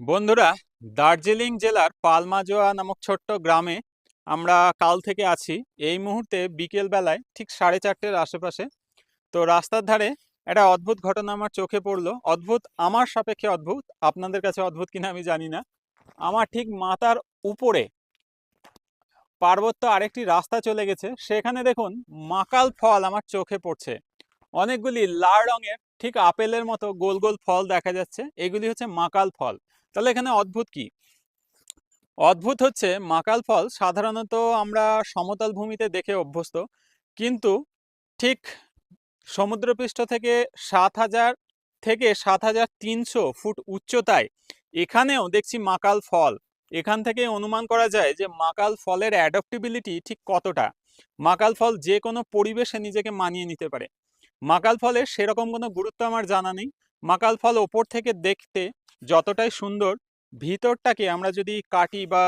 বন্ধুরা, দার্জিলিং জেলার পালমাজোয়া নামক ছোট্ট গ্রামে আমরা কাল থেকে আছি। এই মুহূর্তে বিকেল বেলায় ঠিক সাড়ে চারটের আশেপাশে। তো রাস্তার ধারে একটা অদ্ভুত ঘটনা আমার চোখে পড়ল। অদ্ভুত, আমার সাপেক্ষে অদ্ভুত, আপনাদের কাছে অদ্ভুত কিনা আমি জানি না। আমার ঠিক মাথার উপরে পার্বত্য আরেকটি রাস্তা চলে গেছে। সেখানে দেখুন, মাকাল ফল আমার চোখে পড়ছে। অনেকগুলি লাল রঙের ঠিক আপেলের মতো গোল গোল ফল দেখা যাচ্ছে। এগুলি হচ্ছে মাকাল ফল। তাহলে এখানে অদ্ভুত কি? অদ্ভুত হচ্ছে মাকাল ফল সাধারণত আমরা সমতল ভূমিতে দেখে অভ্যস্ত। কিন্তু ঠিক সমুদ্রপৃষ্ঠ থেকে সাত হাজার থেকে সাত হাজার তিনশো ফুট উচ্চতায় এখানেও দেখছি মাকাল ফল। এখান থেকে অনুমান করা যায় যে মাকাল ফলের অ্যাডাপ্টিবিলিটি ঠিক কতটা? মাকাল ফল যে কোনো পরিবেশে নিজেকে মানিয়ে নিতে পারে। মাকাল ফলের সেরকম কোনো গুরুত্ব আমার জানা নেই। মাকাল ফল ওপর থেকে দেখতে যতটাই সুন্দর, ভিতরটাকে আমরা যদি কাটি বা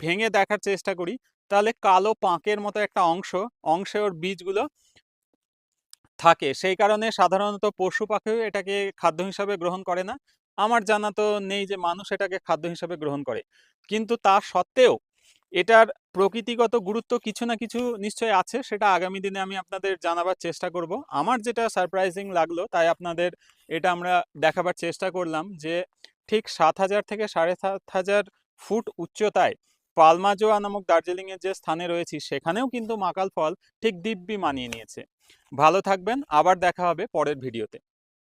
ভেঙে দেখার চেষ্টা করি, তাহলে কালো পাঁকের মতো একটা অংশ, অংশে ওর বীজগুলো থাকে। সেই কারণে সাধারণত পশু পাখিও এটাকে খাদ্য হিসাবে গ্রহণ করে না। আমার জানা তো নেই যে মানুষ এটাকে খাদ্য হিসাবে গ্রহণ করে। কিন্তু তা সত্ত্বেও এটার প্রকৃতিগত গুরুত্ব কিছু না কিছু নিশ্চয় আছে, সেটা আগামী দিনে আমি আপনাদের জানাবার চেষ্টা করব। আমার যেটা সারপ্রাইজিং লাগল, তাই আপনাদের এটা আমরা দেখাবার চেষ্টা করলাম যে ঠিক সাত হাজার থেকে সাড়ে সাত হাজার ফুট উচ্চতায় পালমাজোয়া নামক দার্জিলিংয়ের যে স্থানে রয়েছি, সেখানেও কিন্তু মাকাল ফল ঠিক দিব্যি মানিয়ে নিয়েছে। ভালো থাকবেন, আবার দেখা হবে পরের ভিডিওতে।